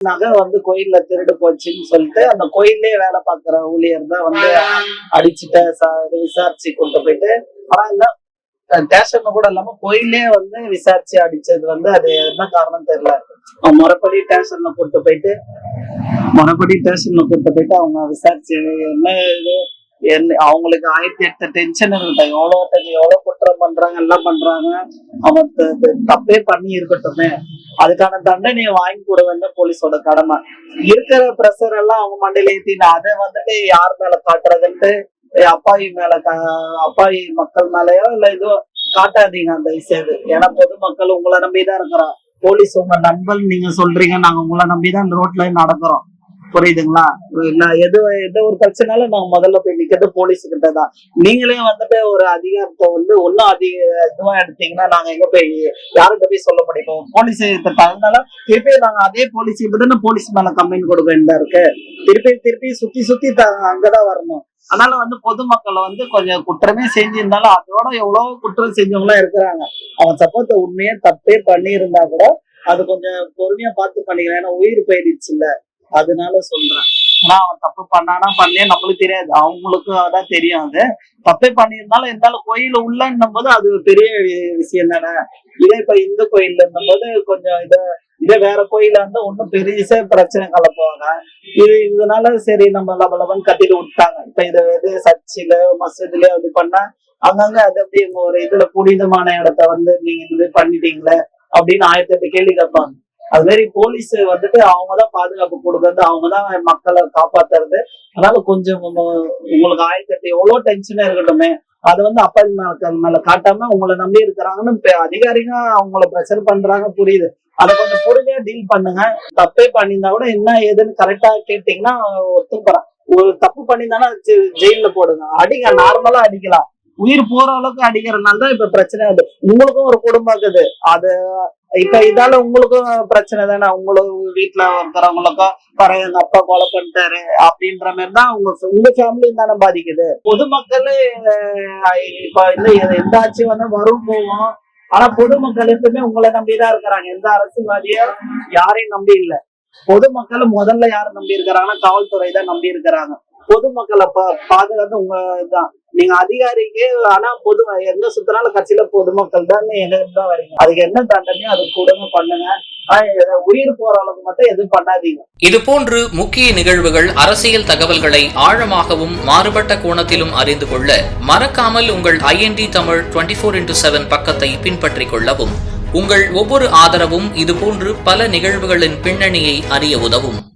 நகை வந்து கோயில்ல திருடு போச்சுன்னு சொல்லிட்டு அந்த கோயிலே வேலை பாக்குற ஊழியர் தான் வந்து அடிச்சுட்டு விசாரிச்சு கொண்டு போயிட்டு ஆனா இல்ல ஸ்டேஷன் கூட இல்லாம கோயிலே வந்து விசாரிச்சு அடிச்சது வந்து அது என்ன காரணம் தெரியல. அவன் முறைப்படி ஸ்டேஷன்ல கூட்டு போயிட்டு முறைப்படி ஸ்டேஷன்ல கூட்டு போயிட்டு அவங்க விசாரிச்சு என்ன இது அவங்களுக்கு ஆயிரத்தி எட்டு டென்ஷன் இருக்கட்டும். எவ்வளவு எவ்வளோ எவ்வளவு குற்றம் பண்றாங்க எல்லாம் பண்றாங்க. அவன் தப்பே பண்ணி இருக்கட்டுமே அதுக்கான தண்டனையை வாங்கி கூட வந்து போலீஸோட கடமை. இருக்கிற ப்ரெஷர் எல்லாம் அவங்க மண்டையில ஏத்தின அதை வந்துட்டு யார் மேல காட்டுறதுன்ட்டு ஏய், அப்பாவி மேல கா- அப்பாவி மக்கள் மேலயோ இல்ல ஏதோ காட்டாதீங்க அந்த விஷயம் ஏன்னா பொதுமக்கள் உங்களை நம்பிதான் இருக்கிறோம் போலீஸ் உங்க நண்பன் நீங்க சொல்றீங்க நாங்க உங்களை நம்பிதான் இந்த ரோட்ல நடக்கிறோம். புரியுதுங்களா? நான் எது எந்த ஒரு பிரச்சனாலும் நாங்க முதல்ல போய் நிக்கிறது போலீஸ் கிட்ட தான் நீங்களே வந்துட்டு ஒரு அதிகாரத்தை வந்து ஒன்னும் அதிக இதுவா எடுத்தீங்கன்னா நாங்க எங்க போய் யாருகிட்ட போய் சொல்ல முடியும்? போலீஸ் அதனால திருப்பி நாங்க அதே போலீஸ் இப்பதானே போலீஸ் மேல கம்ப்ளைண்ட் கொடுக்க வேண்டியதா இருக்கு. திருப்பி திருப்பி சுத்தி சுத்தி அங்கதான் வரணும். அதனால வந்து பொதுமக்களை வந்து கொஞ்சம் குற்றமே செஞ்சிருந்தாலும் அதோட எவ்வளவு குற்றம் செஞ்சவங்களும் இருக்கிறாங்க. அவன் சப்போஸ் உண்மையே தப்பே பண்ணியிருந்தா கூட அது கொஞ்சம் பொறுமையா பார்த்து பண்ணிக்கலாம். ஏன்னா உயிர் போயிடுச்சு இல்ல அதனால சொல்றேன். ஆனா அவன் தப்பு பண்ணானா பண்ணே நம்மளுக்கு தெரியாது. அவங்களுக்கு அதான் தெரியும் அது. தப்பே பண்ணியிருந்தாலும் இருந்தாலும் கோயில உள்ளன்னும் போது அது ஒரு பெரிய விஷயம் தானே. இதே இப்ப இந்து கோயில் போது கொஞ்சம் இத இதே வேற கோயில இருந்தா ஒன்னும் பெருசா பிரச்சனை கலப்புவாங்க இது இதனால சரி நம்ம லப கட்டிட்டு விட்டாங்க. இப்ப இதை எது சர்ச்சில மசூதில அப்படி பண்ணா அங்கங்க அது அப்படி ஒரு இதுல புனிதமான இடத்த வந்து நீங்க இது பண்ணிட்டீங்களே அப்படின்னு ஆயிரத்தி எட்டு கேள்வி கேட்பாங்க. அது மாதிரி போலீஸ் வந்துட்டு அவங்கதான் பாதுகாப்பு கொடுக்கறது அவங்கதான் மக்களை காப்பாத்துறது. அதனால கொஞ்சம் உங்களுக்கு ஆயிரத்தி எவ்வளவு டென்ஷனா இருக்கட்டுமே அதை வந்து அப்பா மேல காட்டாம உங்களை நம்பி இருக்கிறாங்கன்னு இப்ப அதிகாரிங்க அவங்கள ப்ரெஷர் பண்றாங்க புரியுது. அதை கொஞ்சம் பொறுமையா டீல் பண்ணுங்க. தப்பே பண்ணியிருந்தா கூட என்ன ஏதுன்னு கரெக்டா கேட்டீங்கன்னா ஒத்துக்கிறேன் ஒரு தப்பு பண்ணியிருந்தானா ஜெயில போடுங்க. அடிங்க நார்மலா அடிக்கலாம். உயிர் போற அளவுக்கு அடிக்கிறதுனால தான் இப்ப பிரச்சனை ஆகுது உங்களுக்கும் ஒரு குடும்பம் இருக்குது. அது இப்ப இதால உங்களுக்கும் பிரச்சனை தானே? உங்களுக்கு வீட்டுல இருக்கிறவங்களுக்கும் பாரு எங்க அப்பா கொலை பண்ணிட்டாரு அப்படின்ற மாதிரி தான் உங்க உங்க ஃபேமிலியும் தானே பாதிக்குது. பொதுமக்கள் இப்ப இந்த எந்த ஆட்சி வந்து வரும் போவோம் ஆனா பொதுமக்கள் எப்பவுமே உங்களை நம்பிதான் இருக்கிறாங்க. எந்த அரசியல்வாதியும் யாரையும் நம்பி இல்லை. பொதுமக்கள் முதல்ல யாரை நம்பி இருக்கிறாங்கன்னா காவல்துறை தான் நம்பி இருக்கிறாங்க பொதுமக்களை பா- பாதுகாத்து உங்க தான் நீங்க அதிகாரிக்கு ஆனா பொது எங்க சுத்தினாலும் கட்சியில பொதுமக்கள் தான் எங்க வரீங்க அதுக்கு என்ன தண்டனையோ அது கூட பண்ணுங்க. உயிர் போற அளவுக்கு மட்டும் எதுவும் பண்ணாதீங்க. இதுபோன்று முக்கிய நிகழ்வுகள் அரசியல் தகவல்களை ஆழமாகவும் மாறுபட்ட கோணத்திலும் அறிந்து கொள்ள மறக்காமல் உங்கள் IND Tamil twenty four into seven பக்கத்தை பின்பற்றிக் கொள்ளவும். உங்கள் ஒவ்வொரு ஆதரவும் இதுபோன்று பல நிகழ்வுகளின் பின்னணியை அறிய உதவும்.